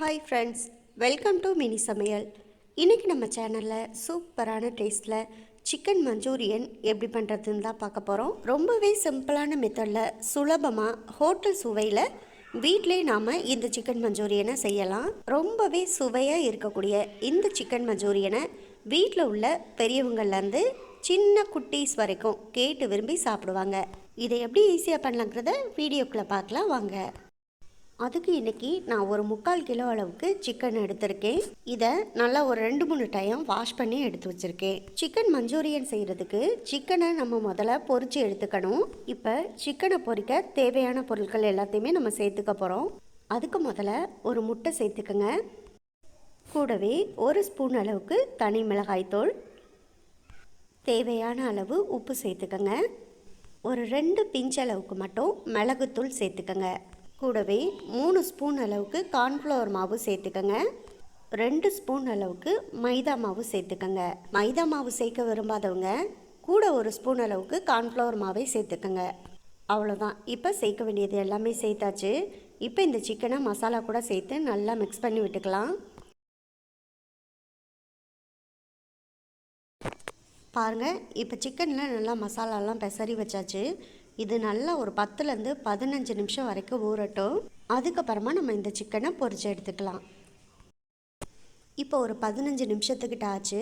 Hi friends welcome to mini சமையல் இன்றைக்கி நம்ம சேனலில் சூப்பரான டேஸ்ட்டில் சிக்கன் மஞ்சூரியன் எப்படி பண்ணுறதுன்னு தான் பார்க்க போகிறோம் ரொம்பவே சிம்பிளான மெத்தடில் சுலபமாக ஹோட்டல் சுவையில் வீட்டிலே நாம் இந்த சிக்கன் மஞ்சூரியனை செய்யலாம். ரொம்பவே சுவையாக இருக்கக்கூடிய இந்த சிக்கன் மஞ்சூரியனை வீட்டில் உள்ள பெரியவங்கள்லேருந்து சின்ன குட்டீஸ் வரைக்கும் கேட்டு விரும்பி சாப்பிடுவாங்க. இதை எப்படி ஈஸியாக பண்ணலாங்கிறத வீடியோக்குள்ளே பார்க்கலாம் வாங்க. அதுக்கு இன்றைக்கி நான் ஒரு முக்கால் கிலோ அளவுக்கு சிக்கன் எடுத்திருக்கேன். இதை நல்லா ஒரு ரெண்டு மூணு டைம் வாஷ் பண்ணி எடுத்து வச்சிருக்கேன். சிக்கன் மஞ்சூரியன் செய்கிறதுக்கு சிக்கனை நம்ம முதல்ல பொறிச்சு எடுத்துக்கணும். இப்போ சிக்கனை பொறிக்க தேவையான பொருட்கள் எல்லாத்தையுமே நம்ம சேர்த்துக்க போகிறோம் அதுக்கு முதல்ல ஒரு முட்டை சேர்த்துக்கோங்க. கூடவே ஒரு ஸ்பூன் அளவுக்கு தனி மிளகாய்த்தூள் தேவையான அளவு உப்பு சேர்த்துக்கங்க. ஒரு ரெண்டு பிஞ்ச் அளவுக்கு மட்டும் மிளகுத்தூள் சேர்த்துக்கங்க. கூடவே மூணு ஸ்பூன் அளவுக்கு கார்ன்ஃப்ளவர் மாவு சேர்த்துக்கங்க. ரெண்டு ஸ்பூன் அளவுக்கு மைதா மாவு சேர்த்துக்கங்க. மைதா மாவு சேர்க்க விரும்பாதவங்க கூட ஒரு ஸ்பூன் அளவுக்கு கார்ன்ஃப்ளவர் மாவை சேர்த்துக்கங்க. அவ்வளோதான் இப்போ சேர்க்க வேண்டியது எல்லாமே சேர்த்தாச்சு. இப்போ இந்த சிக்கனை மசாலா கூட சேர்த்து நல்லா மிக்ஸ் பண்ணி விட்டுக்கலாம். பாருங்கள் இப்போ சிக்கனில் நல்லா மசாலாலாம் பெசரி வச்சாச்சு. இது நல்லா ஒரு பத்துலேருந்து பதினஞ்சு நிமிஷம் வரைக்கும் ஊறட்டும். அதுக்கப்புறமா நம்ம இந்த சிக்கனை பொரிச்சு எடுத்துக்கலாம். இப்போ ஒரு பதினஞ்சு நிமிஷத்துக்கிட்ட ஆச்சு.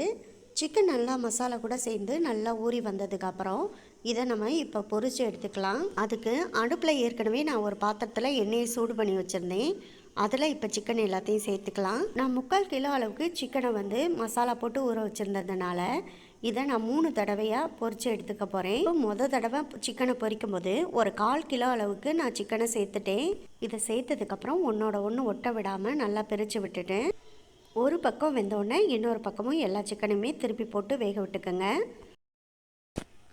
சிக்கன் நல்லா மசாலா கூட சேர்ந்து நல்லா ஊறி வந்ததுக்கப்புறம் இதை நம்ம இப்போ பொரிச்சு எடுத்துக்கலாம். அதுக்கு அடுப்பில் ஏற்கனவே நான் ஒரு பாத்திரத்தில் எண்ணெயை சூடு பண்ணி வச்சுருந்தேன். அதில் இப்போ சிக்கன் எல்லாத்தையும் சேர்த்துக்கலாம். நான் முக்கால் கிலோ அளவுக்கு சிக்கனை வந்து மசாலா போட்டு ஊற வச்சுருந்ததுனால இதை நான் மூணு தடவையாக பொறிச்சு எடுத்துக்க போகிறேன் இப்போ மொதல் தடவை சிக்கனை பொரிக்கும் போது ஒரு கால் கிலோ அளவுக்கு நான் சிக்கனை சேர்த்துட்டேன். இதை சேர்த்ததுக்கப்புறம் ஒன்றோட ஒன்று ஒட்ட விடாமல் நல்லா பிரித்து விட்டுட்டேன். ஒரு பக்கம் வெந்தோடனே இன்னொரு பக்கமும் எல்லா சிக்கனுமே திருப்பி போட்டு வேக விட்டுக்கோங்க.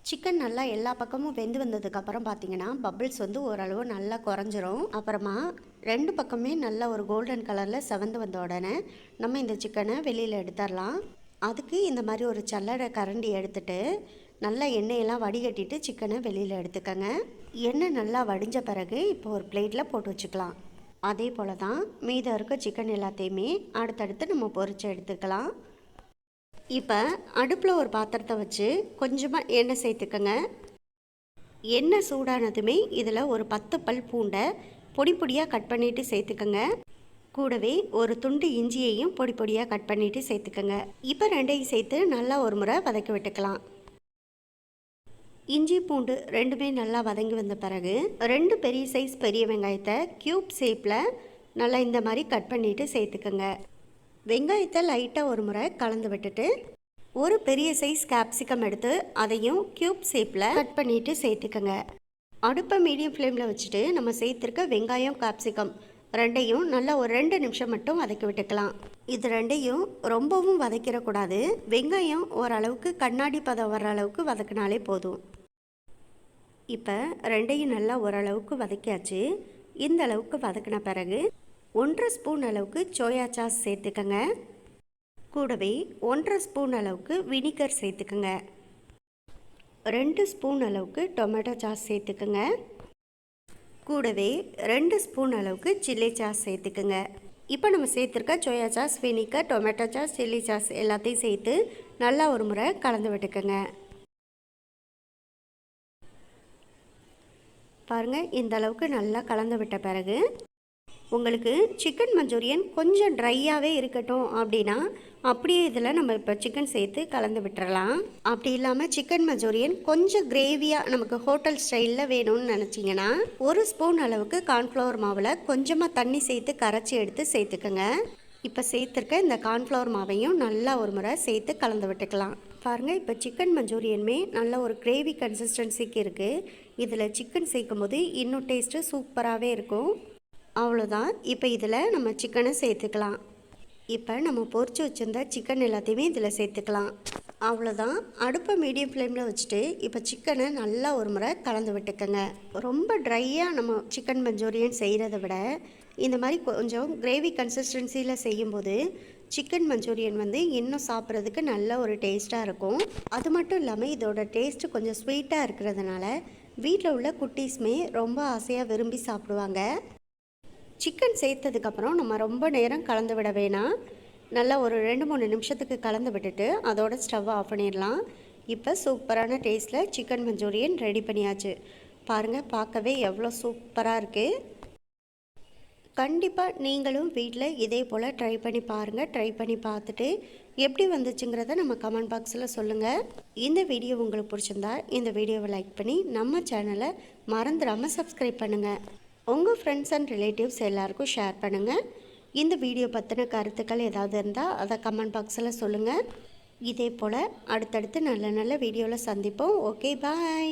சிக்கன் நல்லா எல்லா பக்கமும் வெந்து வந்ததுக்கப்புறம் பார்த்தீங்கன்னா பபிள்ஸ் வந்து ஓரளவு நல்லா குறைஞ்சிரும். அப்புறமா ரெண்டு பக்கமே நல்லா ஒரு கோல்டன் கலரில் செவந்து வந்த உடனே நம்ம இந்த சிக்கனை வெளியில் எடுத்துடலாம். அதுக்கு இந்த மாதிரி ஒரு சல்லடை கரண்டி எடுத்துட்டு நல்லா எண்ணெயெல்லாம் வடிகட்டிட்டு சிக்கனை வெளியில் எடுத்துக்கோங்க. எண்ணெய் நல்லா வடிஞ்ச பிறகு இப்போ ஒரு பிளேட்டில் போட்டு வச்சுக்கலாம். அதே போல் தான் மீதம் இருக்க சிக்கன் எல்லாத்தையுமே அடுத்தடுத்து நம்ம பொறிச்சு எடுத்துக்கலாம். இப்போ அடுப்பில் ஒரு பாத்திரத்தை வச்சு கொஞ்சமாக எண்ணெய் சேர்த்துக்கோங்க. எண்ணெய் சூடானதுமே இதில் ஒரு பத்து பல் பூண்டை பொடி பொடியாக கட் பண்ணிவிட்டு சேர்த்துக்கோங்க. கூடவே ஒரு துண்டு இஞ்சியையும் பொடி பொடியாக கட் பண்ணிவிட்டு சேர்த்துக்கோங்க. இப்போ ரெண்டையும் சேர்த்து நல்லா ஒரு முறை வதக்கி விட்டுக்கலாம். இஞ்சி பூண்டு ரெண்டுமே நல்லா வதங்கி வந்த பிறகு ரெண்டு பெரிய சைஸ் பெரிய வெங்காயத்தை க்யூப் ஷேப்பில் நல்லா இந்த மாதிரி கட் பண்ணிவிட்டு சேர்த்துக்கோங்க. வெங்காயத்தை லைட்டாக ஒரு முறை கலந்து விட்டுட்டு ஒரு பெரிய சைஸ் கேப்சிகம் எடுத்து அதையும் க்யூப் ஷேப்பில் கட் பண்ணிவிட்டு சேர்த்துக்கோங்க. அடுப்பை மீடியம் ஃப்ளேமில் வச்சுட்டு நம்ம சேர்த்துருக்க வெங்காயம் கேப்சிகம் ரெண்டையும் நல்லா ஒரு ரெண்டு நிமிஷம் மட்டும் வதக்கி விட்டுக்கலாம். இது ரெண்டையும் ரொம்பவும் வதக்கிடக்கூடாது. வெங்காயம் ஓரளவுக்கு கண்ணாடி பதம் வர அளவுக்கு வதக்கினாலே போதும். இப்போ ரெண்டையும் நல்லா ஓரளவுக்கு வதக்கியாச்சு. இந்த அளவுக்கு வதக்கின பிறகு ஒன்றரை ஸ்பூன் அளவுக்கு சோயா சாஸ் சேர்த்துக்கங்க. கூடவே ஒன்றரை ஸ்பூன் அளவுக்கு வினிகர் சேர்த்துக்கங்க. ரெண்டு ஸ்பூன் அளவுக்கு டொமேட்டோ சாஸ் சேர்த்துக்கங்க. கூடவே ரெண்டு ஸ்பூன் அளவுக்கு சில்லி சாஸ் சேர்த்துக்குங்க. இப்போ நம்ம சேர்த்துருக்க soya sauce vinegar tomato sauce chilli sauce எல்லாத்தையும் சேர்த்து நல்லா ஒரு முறை கலந்து விட்டுக்கோங்க. பாருங்கள் இந்த அளவுக்கு நல்லா கலந்து விட்ட பிறகு உங்களுக்கு சிக்கன் மஞ்சூரியன் கொஞ்சம் ட்ரையாகவே இருக்கட்டும் அப்படின்னா அப்படியே இதில் நம்ம இப்போ சிக்கன் சேர்த்து கலந்து விட்டுறலாம். அப்படி இல்லாமல் சிக்கன் மஞ்சூரியன் கொஞ்சம் கிரேவியாக நமக்கு ஹோட்டல் ஸ்டைலில் வேணும்னு நினச்சிங்கன்னா ஒரு ஸ்பூன் அளவுக்கு கார்ன்ஃப்ளவர் மாவில் கொஞ்சமாக தண்ணி சேர்த்து கரைச்சி எடுத்து சேர்த்துக்கோங்க. இப்போ சேர்த்துருக்க இந்த கார்ன்ஃப்ளவர் மாவையும் நல்லா ஒரு முறை சேர்த்து கலந்து விட்டுக்கலாம். பாருங்கள் இப்போ சிக்கன் மஞ்சூரியனுமே நல்ல ஒரு கிரேவி கன்சிஸ்டன்சிக்கு இருக்குது இதில் சிக்கன் சேர்க்கும் போது இன்னும் டேஸ்ட்டு சூப்பராகவே இருக்கும். அவ்வளோதான் இப்போ இதில் நம்ம சிக்கனை சேர்த்துக்கலாம். இப்போ நம்ம பொறிச்சு வச்சுருந்த சிக்கன் எல்லாத்தையுமே இதில் சேர்த்துக்கலாம். அவ்வளோதான் அடுப்பை மீடியம் ஃப்ளேமில் வச்சுட்டு இப்போ சிக்கனை நல்லா ஒரு முறை கலந்து விட்டுக்கோங்க. ரொம்ப ட்ரையாக நம்ம சிக்கன் மஞ்சூரியன் செய்கிறத விட இந்த மாதிரி கொஞ்சம் கிரேவி கன்சிஸ்டன்சியில் செய்யும்போது சிக்கன் மஞ்சூரியன் வந்து இன்னும் சாப்பிட்றதுக்கு நல்ல ஒரு டேஸ்ட்டாக இருக்கும். அது மட்டும் இல்லாமல் இதோட டேஸ்ட்டு கொஞ்சம் ஸ்வீட்டாக இருக்கிறதுனால வீட்டில் உள்ள குட்டீஸுமே ரொம்ப ஆசையாக விரும்பி சாப்பிடுவாங்க. சிக்கன் சேர்த்ததுக்கப்புறம் நம்ம ரொம்ப நேரம் கலந்து விட வேணாம். நல்லா ஒரு ரெண்டு மூணு நிமிஷத்துக்கு கலந்து விட்டுட்டு அதோட ஸ்டவ் ஆஃப் பண்ணிடலாம். இப்போ சூப்பரான டேஸ்ட்டில் சிக்கன் மஞ்சூரியன் ரெடி பண்ணியாச்சு. பாருங்கள் பார்க்கவே எவ்வளோ சூப்பராக இருக்குது கண்டிப்பாக நீங்களும் வீட்டில் இதே போல் ட்ரை பண்ணி பாருங்கள் ட்ரை பண்ணி பார்த்துட்டு எப்படி வந்துச்சுங்கிறத நம்ம கமெண்ட் பாக்ஸில் சொல்லுங்கள் இந்த வீடியோ உங்களுக்கு பிடிச்சிருந்தா இந்த வீடியோவை லைக் பண்ணி நம்ம சேனலை மறந்துடாமல் சப்ஸ்கிரைப் பண்ணுங்கள் உங்கள் ஃப்ரெண்ட்ஸ் அண்ட் ரிலேட்டிவ்ஸ் எல்லாருக்கும் ஷேர் பண்ணுங்கள் இந்த வீடியோ பற்றின கருத்துக்கள் ஏதாவது இருந்தால் அதை கமெண்ட் பாக்ஸில் சொல்லுங்கள் இதே போல் அடுத்தடுத்து நல்ல நல்ல வீடியோவில் சந்திப்போம். Okay bye